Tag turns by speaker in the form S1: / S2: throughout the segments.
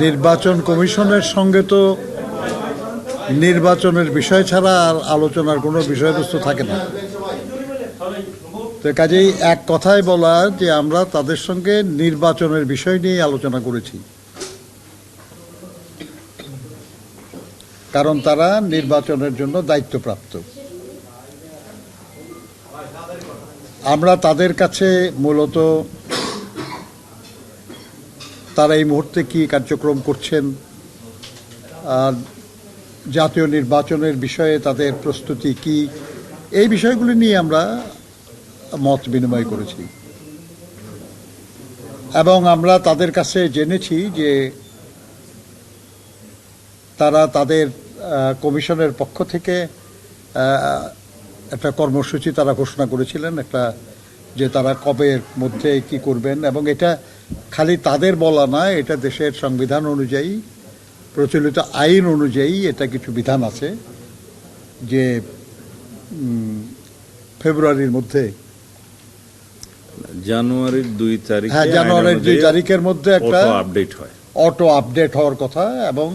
S1: নির্বাচন কমিশনের সঙ্গে তো নির্বাচনের বিষয় ছাড়া আর আলোচনার কোনো বিষয়বস্তু থাকে না। তো কাজেই এক কথায় বলা যে আমরা তাদের সঙ্গে নির্বাচনের বিষয় নিয়ে আলোচনা করেছি। কারণ তারা নির্বাচনের জন্য দায়িত্বপ্রাপ্ত। আমরা তাদের কাছে মূলত তারা এই মুহূর্তে কি কার্যক্রম করছেন? আর জাতীয় নির্বাচনের বিষয়ে তাদের প্রস্তুতি কি? এই বিষয়গুলি নিয়ে আমরা মত বিনিময় করেছি। এবং আমরা তাদের কাছে জেনেছি যে তারা তাদের কমিশনের পক্ষ থেকে একটা কর্মসূচি তারা ঘোষণা করেছিলেন, একটা যে তারা কবের মধ্যে কি করবেন। এবং এটা খালি তাদের বলা না এটা দেশের সংবিধান অনুযায়ী প্রচলিত আইন অনুযায়ী এটা কিছু বিধান আছে যে ফেব্রুয়ারির মধ্যে।
S2: জানুয়ারির দুই তারিখে
S1: হ্যাঁ জানুয়ারির দুই তারিখের মধ্যে একটা
S2: আপডেট হয়।
S1: অটো আপডেট হওয়ার কথা এবং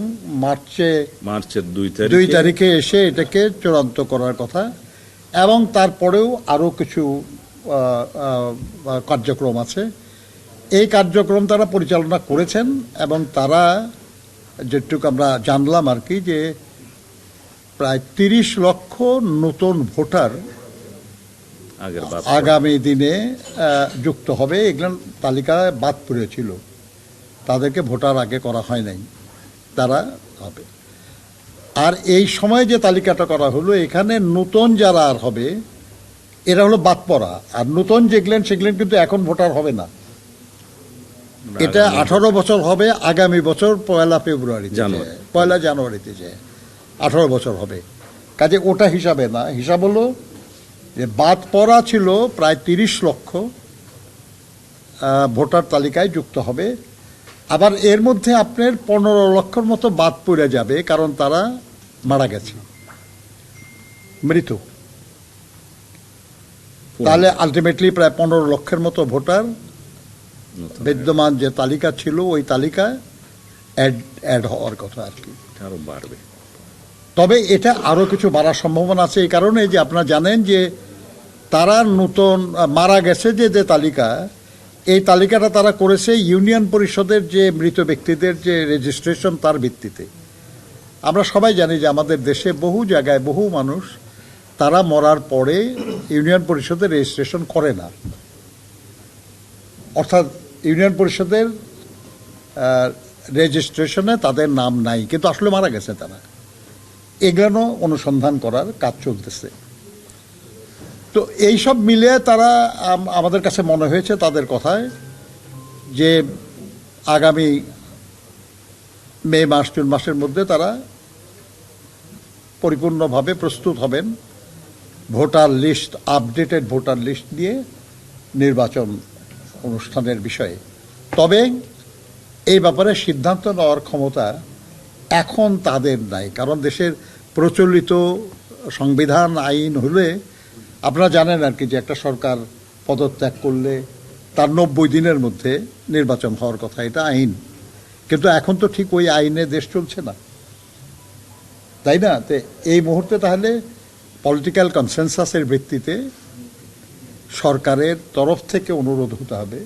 S1: মার্চে
S2: মার্চের দুই তারিখ
S1: দুই তারিখে এসে এটাকে চূড়ান্ত করার কথা এবং তারপরেও আরও কিছু কার্যক্রম আছে। এই কার্যক্রম তারা পরিচালনা করেছেন এবং তারা যেটুকু আমরা জানলাম আর কি যে প্রায় তিরিশ লক্ষ নতুন ভোটার আগামী দিনে যুক্ত হবে। এগুলো তালিকায় বাদ পড়েছিল তাদেরকে ভোটার আগে করা হয় নাই। তারা হবে। আর এই সময় যে তালিকাটা করা হলো এখানে নতুন যারা আর হবে এরা হলো বাদ পড়া। আর নতুন যেগুলেন সেগুলেন কিন্তু এখন ভোটার হবে না। এটা আঠারো বছর হবে আগামী বছর পয়লা ফেব্রুয়ারি
S2: জানুয়ারি।
S1: পয়লা জানুয়ারিতে যে আঠারো বছর হবে। কাজে ওটা হিসাবে না হিসাব হলো যে বাদ পড়া ছিল প্রায় তিরিশ লক্ষ ভোটার তালিকায় যুক্ত হবে। আবার এর মধ্যে আপনার পনেরো লক্ষর মতো বাদ পড়ে যাবে কারণ তারা মারা গেছে। মৃত তাহলে আলটিমেটলি প্রায় পনেরো লক্ষের মতো ভোটার বিদ্যমান যে তালিকা ছিল ওই তালিকায় অ্যাড অ্যাড হওয়ার কথা আর কি।
S2: আরও বাড়বে।
S1: তবে এটা আরও কিছু বাড়ার সম্ভাবনা আছে এই কারণে যে আপনারা জানেন যে তারা নতুন মারা গেছে যে যে তালিকা এই তালিকাটা তারা করেছে ইউনিয়ন পরিষদের যে মৃত ব্যক্তিদের যে রেজিস্ট্রেশন তার ভিত্তিতে। আমরা সবাই জানি যে আমাদের দেশে বহু জায়গায় বহু মানুষ তারা মরার পরে ইউনিয়ন পরিষদের রেজিস্ট্রেশন করে না। অর্থাৎ ইউনিয়ন পরিষদের রেজিস্ট্রেশনে তাদের নাম নাই, কিন্তু আসলে মারা গেছে তারা। এগুলো অনুসন্ধান করার কাজ চলতেছে। তো এই সব মিলে তারা আমাদের কাছে মনে হয়েছে তাদের কথায় যে আগামী মে মাস, জুন মাসের মধ্যে তারা পরিপূর্ণভাবে প্রস্তুত হবেন voter list, updated voter list দিয়ে নির্বাচন অনুষ্ঠানের বিষয়ে। তবে এই ব্যাপারে সিদ্ধান্ত নেওয়ার ক্ষমতা এখন তাদের নাই, কারণ দেশের প্রচলিত সংবিধান, আইন হলে আপনারা জানেন আর কি যে একটা সরকার পদত্যাগ করলে তার নব্বই দিনের মধ্যে নির্বাচন হওয়ার কথা, এটা আইন। কিন্তু এখন তো ঠিক ওই আইনে দেশ চলছে না। তাই না? তো এই মুহূর্তে তাহলে পলিটিক্যাল কনসেনসাসের ভিত্তিতে সরকারের তরফ থেকে অনুরোধ হতে হবে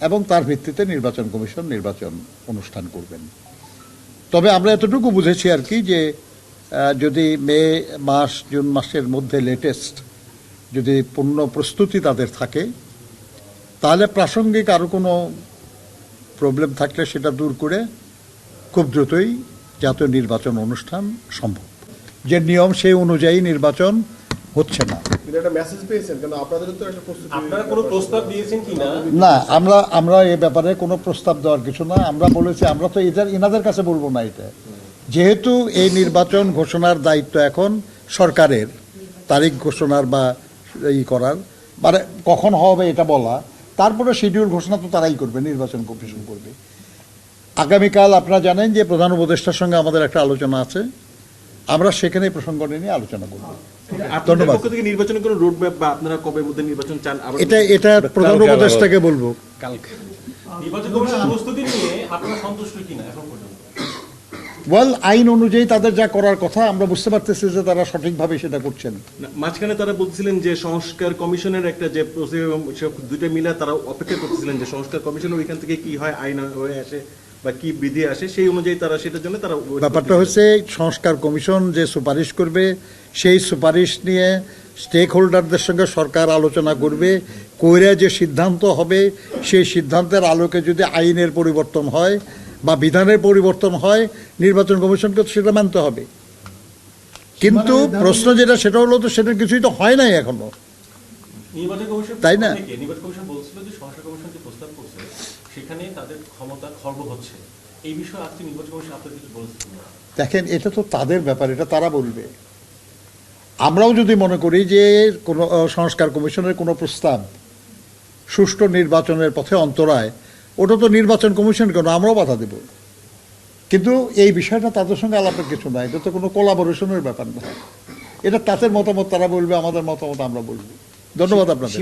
S1: এবং তার ভিত্তিতে নির্বাচন কমিশন নির্বাচন অনুষ্ঠান করবেন। তবে আমরা এতটুকু বুঝেছি আর কি যে যদি মে মাস, জুন মাসের মধ্যে লেটেস্ট যদি পূর্ণ প্রস্তুতি তাদের থাকে, তাহলে প্রাসঙ্গিক আরও কোনো প্রবলেম থাকলে সেটা দূর করে খুব দ্রুতই জাতীয় নির্বাচন অনুষ্ঠান সম্ভব। যে নিয়ম সেই অনুযায়ী নির্বাচন হচ্ছে না।
S3: কিন্তু একটা মেসেজ পেয়েছেন কেন আপনাদের তো একটা প্রস্তুতি
S4: আপনারা কোনো প্রস্তাব দিয়েছেন কিনা?
S1: না আমরা আমরা এ ব্যাপারে কোনো প্রস্তাব দেওয়ার কিছু না। আমরা বলেছি আমরা তো এদের এনাদের কাছে বলব না এটা। যেহেতু এই নির্বাচন ঘোষণার দায়িত্ব এখন সরকারের তারিখ ঘোষণার বা ই করার মানে কখন হবে এটা বলা। তারপরে শিডিউল ঘোষণা তো তারাই করবে নির্বাচন কমিশন করবে। আগামীকাল আপনারা জানেন যে প্রধান উপদেষ্টার সঙ্গে আমাদের একটা আলোচনা আছে। আমরা সেখানে প্রসঙ্গ নিয়ে আলোচনা করব। ধন্যবাদ।
S4: পক্ষ থেকে নির্বাচনের কোনো রোড বা আপনারা কবে মধ্যে নির্বাচন চান
S1: এটা এটা প্রধান উপদেষ্টাকে বলব।
S5: কালকে।
S4: নির্বাচন কমিশনের প্রস্তুতি নিয়ে আপনারা সন্তুষ্ট কিনা এখন পর্যন্ত?
S1: ওয়েল আইন অনুযায়ী তাদের যা করার কথা আমরা বুঝতে পারতেছি যে তারা সঠিকভাবে সেটা করছেন।
S5: মাঝখানে তারা বলছিলেন যে সংস্কার কমিশনের একটা যে দুইটা মিলে তারা অপেক্ষা করতেছিলেন যে সংস্কার কমিশনের ওইখান থেকে কি হয় আইন হয়ে আসে বা কি বিধি আসে সেই অনুযায়ী তারা সেটার জন্য তারা
S1: ব্যাপারটা হচ্ছে সংস্কার কমিশন যে সুপারিশ করবে সেই সুপারিশ নিয়ে স্টেক হোল্ডারদের সঙ্গে সরকার আলোচনা করবে কইরা যে সিদ্ধান্ত হবে সেই সিদ্ধান্তের আলোকে যদি আইনের পরিবর্তন হয় বা বিধানের পরিবর্তন হয় নির্বাচন কমিশনকে তো সেটা মানতে হবে। কিন্তু প্রশ্ন যেটা সেটা হলো তো সেটা কিছুই তো হয় নাই
S4: এখনও।
S1: তাই না?
S4: নির্বাচন কমিশন বলছিল যে সংস্কার কমিশন যে প্রস্তাব করছে সেখানে তাদের ক্ষমতা খর্ব হচ্ছে। এই বিষয়ে আজকে নির্বাচন কমিশন আপনাদের কিছু বলছেন না
S1: দেখেন এটা তো তাদের ব্যাপার এটা তারা বলবে। আমরাও যদি মনে করি যে কোনো সংস্কার কমিশনের কোনো প্রস্তাব সুষ্ঠু নির্বাচনের পথে অন্তরায়, ওটা তো নির্বাচন কমিশন কেন? আমরাও বাধা দেব। কিন্তু এই বিষয়টা তাদের সঙ্গে আলাপের কিছু না এটা তো কোনো কোলাবোরেশনের ব্যাপার না। এটা তাদের মতামত, তারা বলবে, আমাদের মতামত আমরা বলব। ধন্যবাদ আপনাদের।